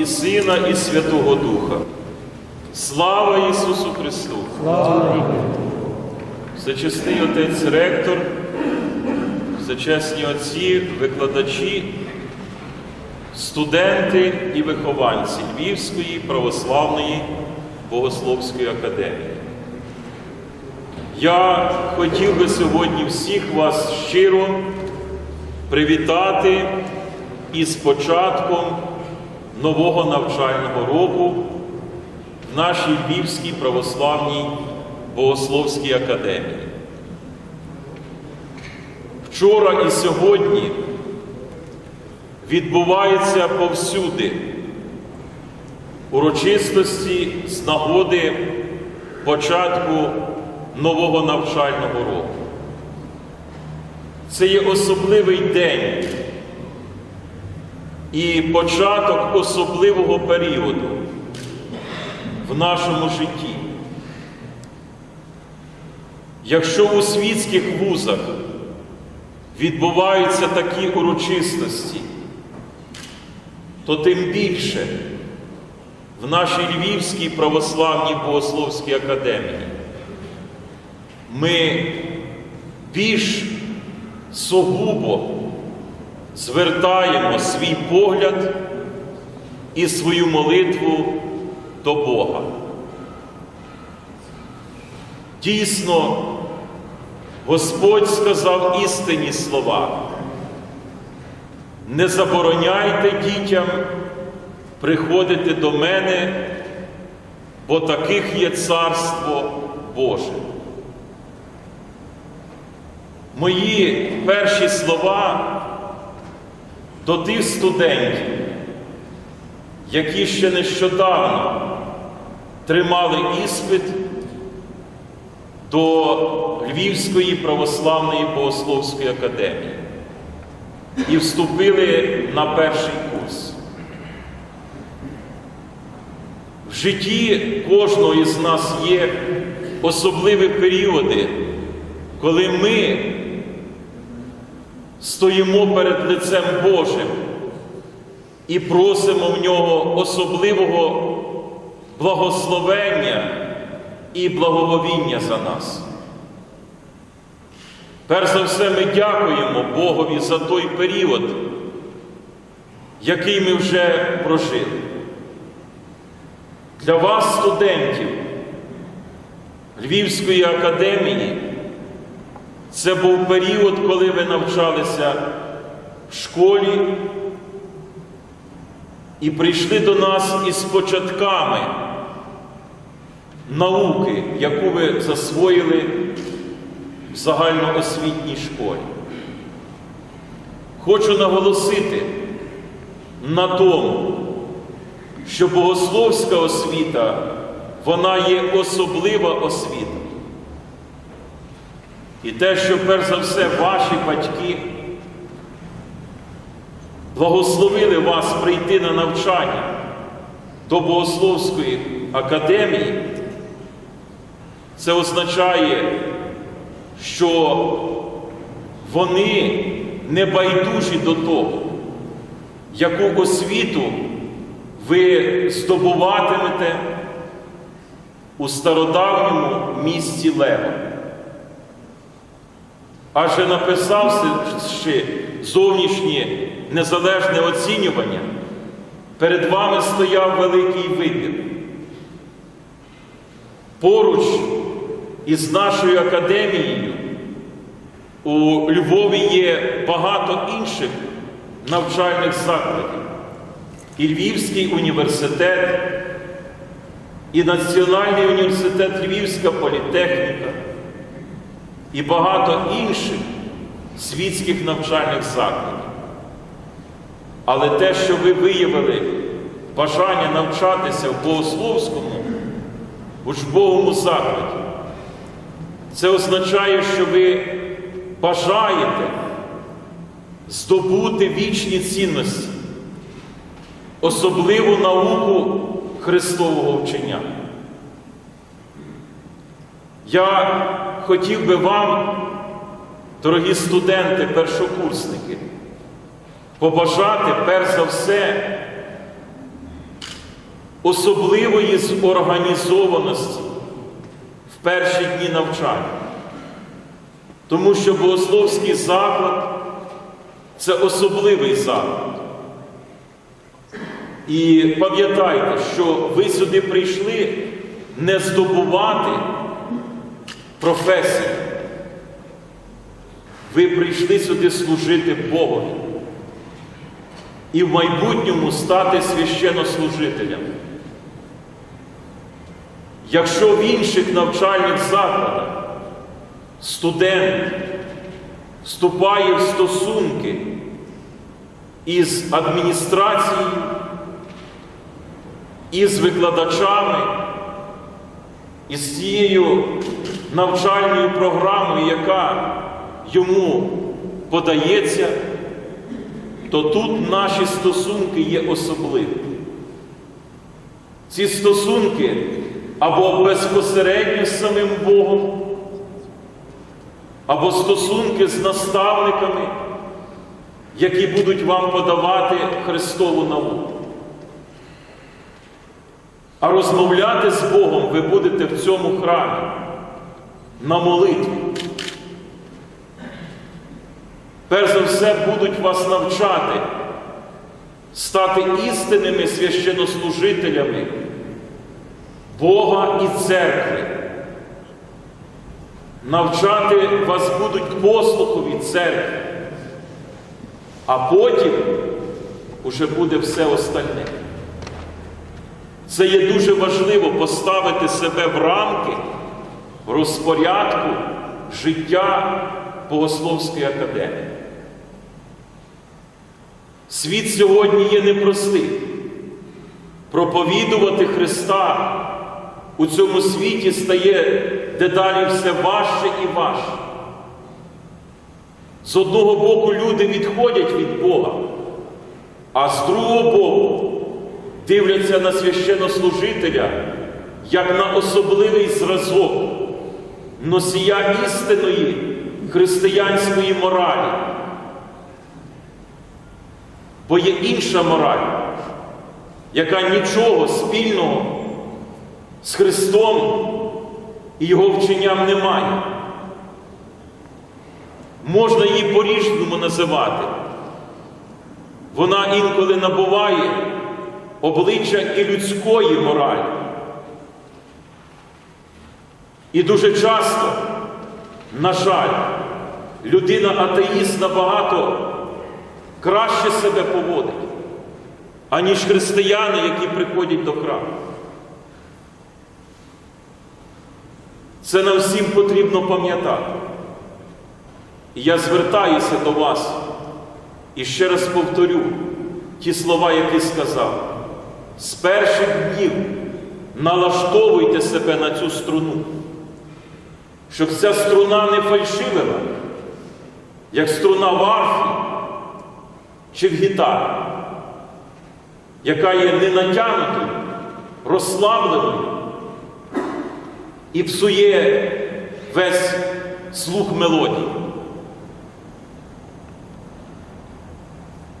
і Сина, і Святого Духа. Слава Ісусу Христу! Всечесний отець ректор, всечесні отці, викладачі, студенти і вихованці Львівської православної богословської академії. Я хотів би сьогодні всіх вас щиро привітати із початком нового навчального року в нашій Львівській православній богословській академії. Вчора і сьогодні відбуваються повсюди урочистості з нагоди початку нового навчального року. Це є особливий день і початок особливого періоду в нашому житті. Якщо у світських вузах відбуваються такі урочистості, то тим більше в нашій Львівській православній богословській академії ми більш сугубо звертаємо свій погляд і свою молитву до Бога. Дійсно, Господь сказав істинні слова. Не забороняйте дітям приходити до мене, бо таких є царство Боже. Мої перші слова до тих студентів, які ще нещодавно тримали іспит до Львівської православної богословської академії і вступили на перший курс. В житті кожного із нас є особливі періоди, коли ми стоїмо перед лицем Божим і просимо в нього особливого благословення і благоговіння за нас. Перш за все, ми дякуємо Богові за той період, який ми вже прожили. Для вас, студентів Львівської академії, це був період, коли ви навчалися в школі і прийшли до нас із початками науки, яку ви засвоїли в загальноосвітній школі. Хочу наголосити на тому, що богословська освіта, вона є особлива освіта. І те, що перш за все ваші батьки благословили вас прийти на навчання до Богословської академії, це означає, що вони не байдужі до того, яку освіту ви здобуватимете у стародавньому місті Лева. Адже написавши зовнішнє незалежне оцінювання, перед вами стояв великий вибір. Поруч із нашою академією у Львові є багато інших навчальних закладів. І Львівський університет, і Національний університет Львівська політехніка, і багато інших світських навчальних закладів. Але те, що ви виявили бажання навчатися в богословському, учбовому закладі, це означає, що ви бажаєте здобути вічні цінності, особливу науку Христового вчення. Я хотів би вам, дорогі студенти, першокурсники, побажати перш за все особливої зорганізованості в перші дні навчання. Тому що богословський заклад це особливий заклад. І пам'ятайте, що ви сюди прийшли не здобувати професії. Ви прийшли сюди служити Богові і в майбутньому стати священнослужителем. Якщо в інших навчальних закладах студент вступає в стосунки із адміністрацією, із викладачами, із цією навчальною програмою, яка йому подається, то тут наші стосунки є особливі. Ці стосунки або безпосередньо з самим Богом, або стосунки з наставниками, які будуть вам подавати Христову науку. А розмовляти з Богом ви будете в цьому храмі на молитві. Перш за все будуть вас навчати стати істинними священнослужителями Бога і церкви. Навчати вас будуть послухові церкви, а потім уже буде все остальне. Це є дуже важливо поставити себе в рамки розпорядку життя Богословської академії. Світ сьогодні є непростий. Проповідувати Христа у цьому світі стає дедалі все важче і важче. З одного боку люди відходять від Бога, а з другого боку дивляться на священнослужителя як на особливий зразок носія істинної християнської моралі. Бо є інша мораль, яка нічого спільного з Христом і Його вченням не має. Можна її по-різному називати. Вона інколи набуває обличчя і людської моралі. І дуже часто, на жаль, людина-атеїст набагато краще себе поводить, аніж християни, які приходять до храму. Це нам всім потрібно пам'ятати. І я звертаюся до вас і ще раз повторю ті слова, які сказав. З перших днів налаштовуйте себе на цю струну, щоб ця струна не фальшивила, як струна в арфі чи в гітарі, яка є не натягнутою, розслабленою і псує весь слух мелодії.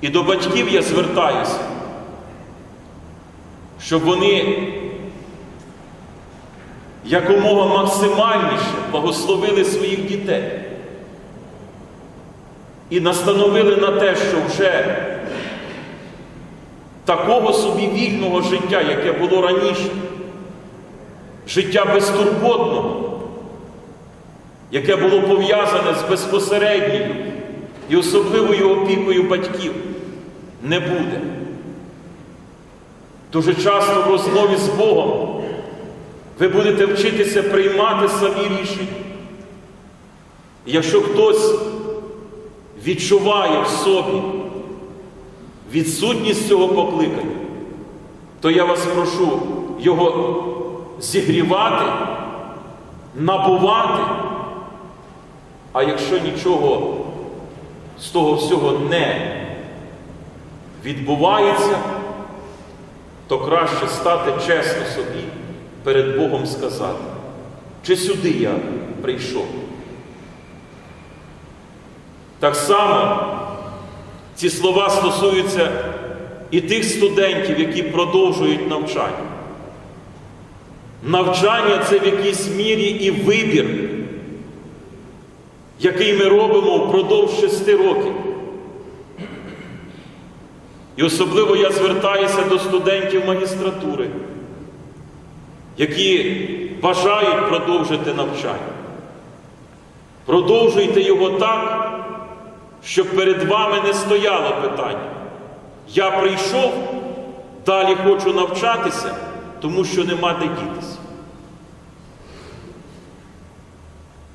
І до батьків я звертаюся, щоб вони якомога максимальніше благословили своїх дітей і настановили на те, що вже такого собі вільного життя, яке було раніше, життя безтурботного, яке було пов'язане з безпосередньою і особливою опікою батьків, не буде. Дуже часто в розмові з Богом ви будете вчитися приймати самі рішення. Якщо хтось відчуває в собі відсутність цього покликання, то я вас прошу його зігрівати, набувати, а якщо нічого з того всього не відбувається, то краще стати чесно собі перед Богом сказати, чи сюди я прийшов. Так само Ці слова стосуються і тих студентів, які продовжують навчання. Навчання це в якійсь мірі і вибір, який ми робимо впродовж шести років. І особливо я звертаюся до студентів магістратури, які бажають продовжити навчання. Продовжуйте його так, щоб перед вами не стояло питання. Я прийшов, далі хочу навчатися, тому що нема де дітися.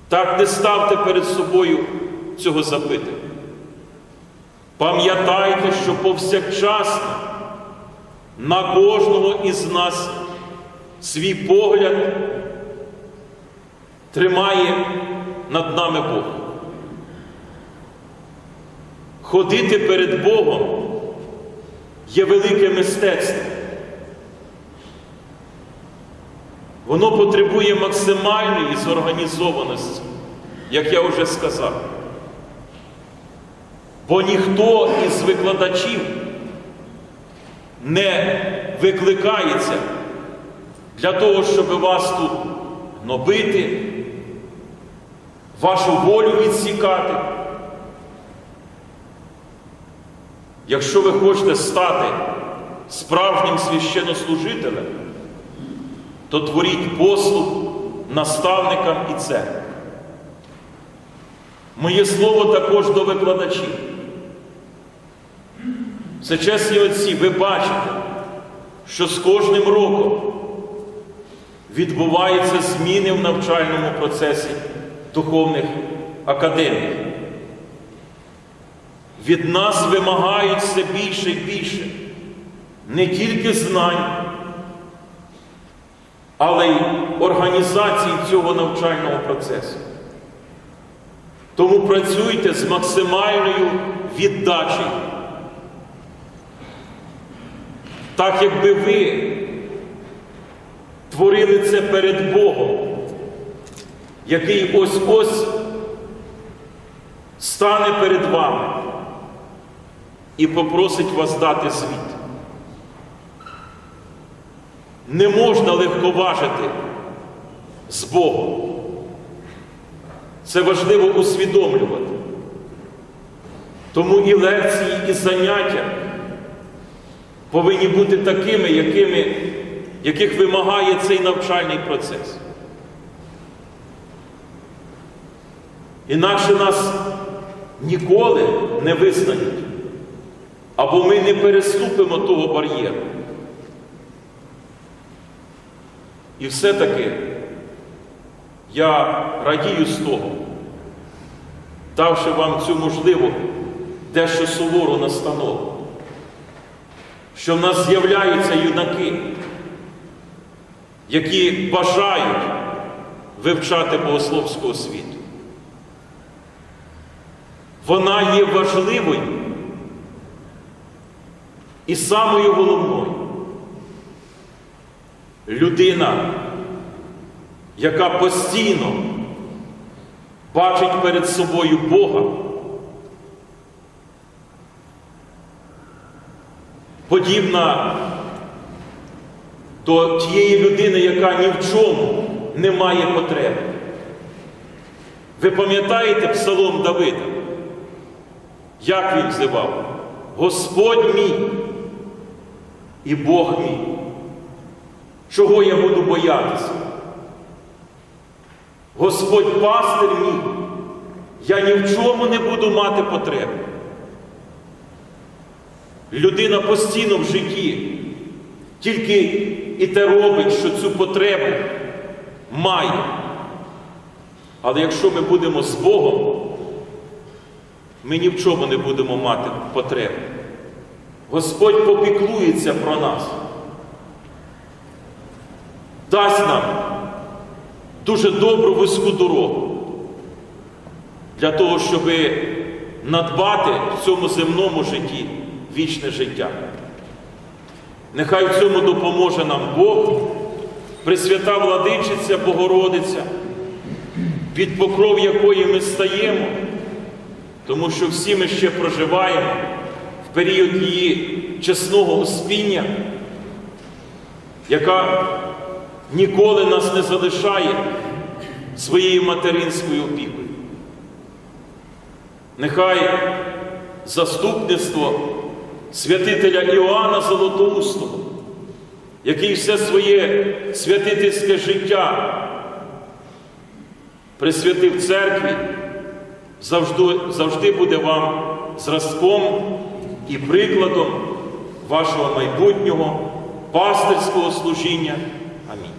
Так не ставте перед собою цього запитання. Пам'ятайте, що повсякчасно на кожного із нас свій погляд тримає над нами Бог. Ходити перед Богом є велике мистецтво. Воно потребує максимальної зорганізованості, як я вже сказав. Бо ніхто із викладачів не викликається для того, щоб вас тут гнобити, вашу волю відсікати. Якщо ви хочете стати справжнім священнослужителем, то творіть послуг наставникам і церкві. Моє слово також до викладачів. Це чесні отці, ви бачите, що з кожним роком відбуваються зміни в навчальному процесі духовних академій. Від нас вимагають все більше і більше не тільки знань, але й організації цього навчального процесу. Тому працюйте з максимальною віддачею. Так, якби ви творили це перед Богом, який ось ось стане перед вами і попросить вас дати звіт. Не можна легковажити з Богом. Це важливо усвідомлювати. Тому і лекції, і заняття повинні бути такими, якими, яких вимагає цей навчальний процес. Інакше нас ніколи не визнають, або ми не переступимо того бар'єру. І все-таки я радію з того, давши вам цю можливу дещо сувору настанову, що в нас з'являються юнаки, які бажають вивчати богословського світу. Вона є важливою і самою головною. Людина, яка постійно бачить перед собою Бога, подібна до тієї людини, яка ні в чому не має потреби. Ви пам'ятаєте псалом Давида? Як він взивав? Господь мій і Бог мій. Чого я буду боятися? Господь пастир мій, я ні в чому не буду мати потреби. Людина постійно в житті тільки і те робить, що цю потребу має. Але якщо ми будемо з Богом, ми ні в чому не будемо мати потреби. Господь попіклується про нас, дасть нам дуже добру вузьку дорогу для того, щоб надбати в цьому земному житті вічне життя. Нехай в цьому допоможе нам Бог, Пресвята Владичиця, Богородиця, під покров якої ми стаємо, тому що всі ми ще проживаємо в період її чесного успіння, яка ніколи нас не залишає своєю материнською опікою. Нехай заступництво святителя Іоанна Золотоустого, який все своє святительське життя присвятив церкві, завжди, завжди буде вам зразком і прикладом вашого майбутнього пастирського служіння. Амінь.